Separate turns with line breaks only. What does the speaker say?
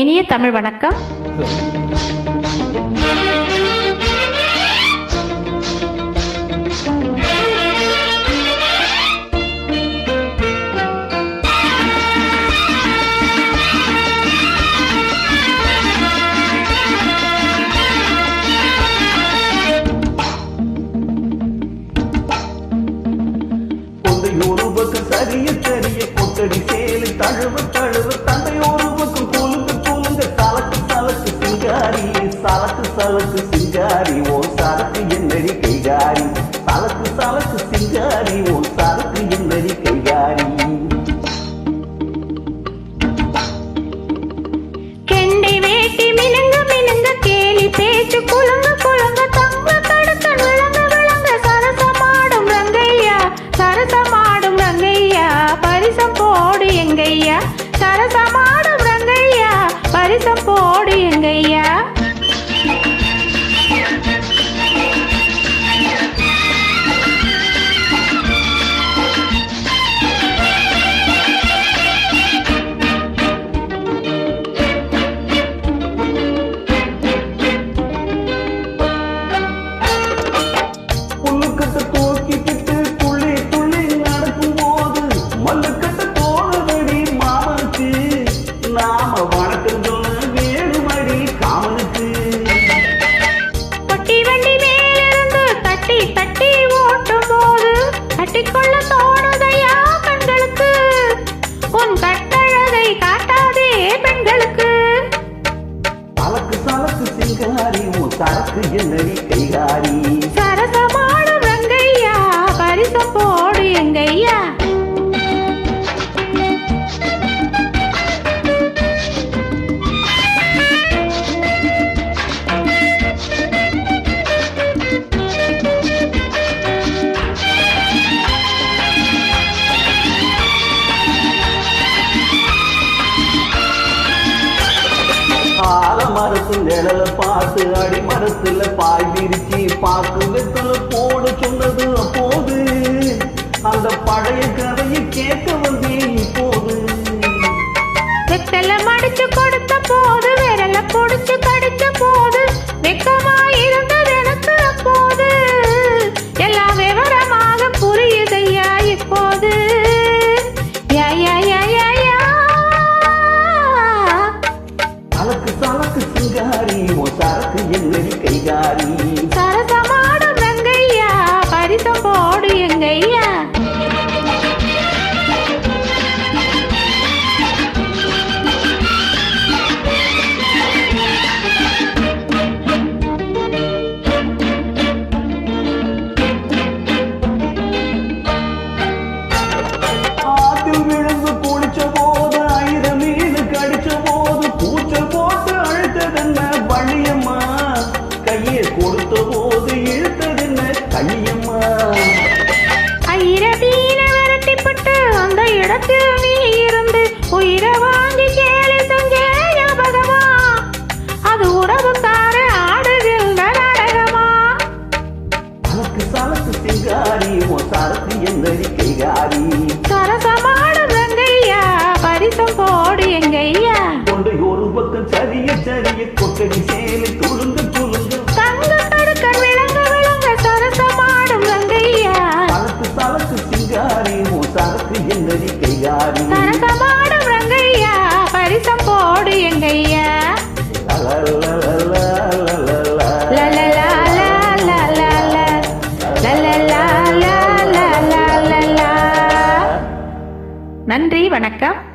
இனிய தமிழ் வணக்கம்.
சரிய சரிய சலக்கு சலக்கு சிங்காரி ஓ சரக்கு என்னடி கைகாரி. சலக்கு சலக்கு சிங்காரி ஓ சரக்கு என்னடி கைகாரி.
கெண்டை வேட்டி மினுங்க மினுங்க கேலி பேச்சு குலுங்க குலுங்க தங்க தடுக்கன் விளங்க விளங்க சரசமாடும் ரங்கையா. சரசமாடும் ரங்கையா பரிசம் போடு எங்கையா சரசமாடும் ரங்கையா பரிசம் போடு எங்கையா உன்
என்னடி கைகாரி
சரசமாடும் ரங்கையா பரிசம் போடு எங்கையா
பார்த்து நிழல பார்த்து அடி மரத்துல பாய் விரிச்சி பார்த்து வெத்தல போட சொன்னது அப்போது. அந்த பழைய கதையை கேட்க என்னடி கைகாரி
சரசமாடும் ரங்கையா பரிசம் போடு எங்கையா
கொண்டு ஒரு பக்கம் சரிய சரிய கொட்டடி சேலை துளுங்க துளுங்க.
தங்க கடுக்கன் விளங்க விளங்க சரசமாடும் ரங்கையா
சலக்கு சலக்கு சிங்காரி உன் சரக்கு என்னடி கைகாரி
சரசமாடும் நன்றி வணக்கம்.